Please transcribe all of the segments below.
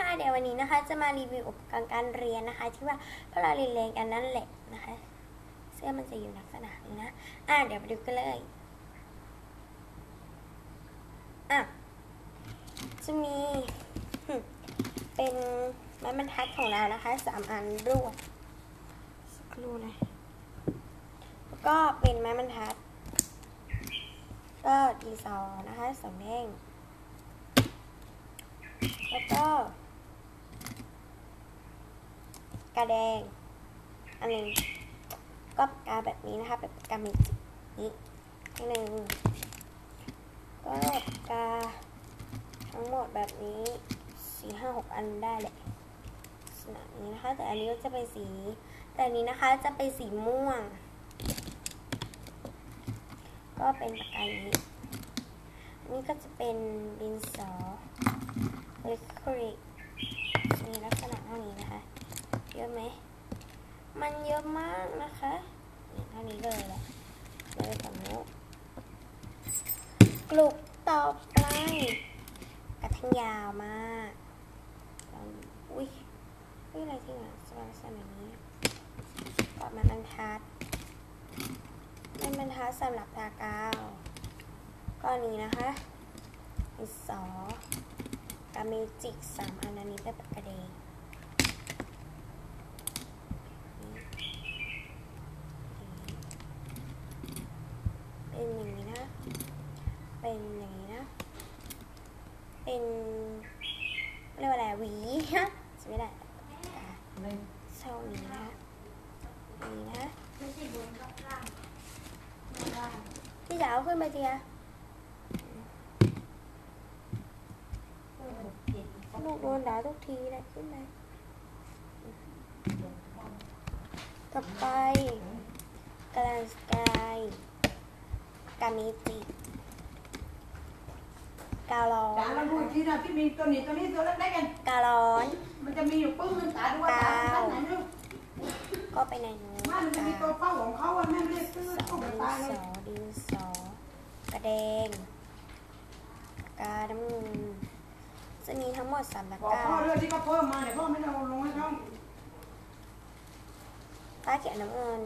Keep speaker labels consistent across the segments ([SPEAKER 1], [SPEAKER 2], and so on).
[SPEAKER 1] ค่ะเดี๋ยววันนี้นะคะ จะมารีวิวอุปกรณ์การเรียนนะคะ ที่ว่าพวกเราเรียนเรียนกันนั่นแหละนะคะ เสื้อมันจะอยู่ลักษณะนี้นะอะเดี๋ยวไปดูกันเลยอะจะมีเป็นไม้บรรทัดของเรานะคะสามอันรวดสักครู่นะแล้วก็เป็นไม้บรรทัด ก็ดีซอนะคะสองแท่งแล้วก็ กาแดงอันนึงก็ปากกาแบบนี้นะคะแบบปากกาเมจิกนี้อันหนึ่งก็ปากกาทั้งหมดแบบนี้สี่ห้าหกอันได้แหละลักษณะนี้นะคะ แต่อันนี้ก็จะเป็นสี แต่อันนี้นะคะจะเป็นสีม่วง ก็เป็นปากกาอย่างนี้อันนี้ก็จะเป็นดินสอลิคริกมีลักษณะเท่านี้นะคะ เยอะไหม มันเยอะมากนะคะเท่านี้เลยแหละเลยฝั่งนู้นกลุกต่อไปกระทั่งยาวมากอุ้ยอุ้ยอะไรที่อะสว่างสมัยนี้ต่อมาบรรทัดเป็นบรรทัดสำหรับทากาวก้อนนี้นะคะดิสอกาเมจิกสามอันอันนี้เป็นปากกาเดง เป็นอย่างนี้นะ เป็นอย่างนี้นะ เป็นเรียกว่าอะไรหวีฮะจะไม่ได้อะเท่านี้นะนี้นะ
[SPEAKER 2] ไม่ใช่บนก็ล่างไม่ล่าง
[SPEAKER 1] ที่จะเอาขึ้นมาเจี
[SPEAKER 2] ออเจ็ด
[SPEAKER 1] ลูกโดนด่าทุกทีเลยขึ้นมาต่อไปกาลนสกาย กาเมจิการ้อ
[SPEAKER 3] ตานเราดูอีกทีนะที่มีตัวนี้ตัวนี้ตัวเล็กๆกัน
[SPEAKER 1] การ้อน
[SPEAKER 3] มันจะมีอยู่ปึ้งนึงตาดูว่าตาท่านไหนไม่รู้
[SPEAKER 1] ก็ไปในนู้น
[SPEAKER 3] ว่ามันจะมีตัวเป้าของเขาอะแม่ไม่ได้ซื้อ
[SPEAKER 1] ส
[SPEAKER 3] เข้า
[SPEAKER 1] อง
[SPEAKER 3] ไป
[SPEAKER 1] ดิน
[SPEAKER 3] ตายเล
[SPEAKER 1] ส
[SPEAKER 3] ย
[SPEAKER 1] อดินสอกระแดงปากกาน้ำเงินจะมีทั้งหมดสามตะ
[SPEAKER 3] บอก
[SPEAKER 1] กร้า
[SPEAKER 3] พ่อเรื่องที่เขาเพิ่มมาเนี่ยพ่อไม่ได้เอาลงให้เขา
[SPEAKER 1] ฟ้าเขียวน้ำเงิน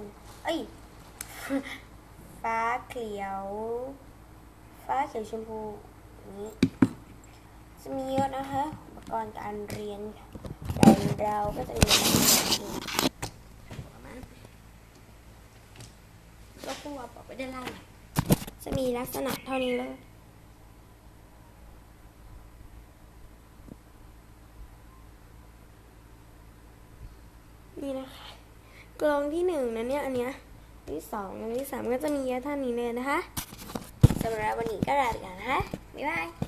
[SPEAKER 1] เอ้ย ฟ้าเขียว ฟ้าเขียวชมพูนี้จะมีเยอะนะคะ อุปกรณ์การเรียนแต่เราก็จะมีแบบนี้ประมาณก็คู่เอาปอกไปด้ล่างจะมีลักษณะเท่านี้เลยนี่นะคะกลองที่หนึ่งนะเนี่ยอันเนี้ย อันที่สองอันที่สามก็จะมีเยอะเท่านี้เลยนะคะสำหรับวันนี้ก็ลาไปก่อนนะคะบ๊ายบาย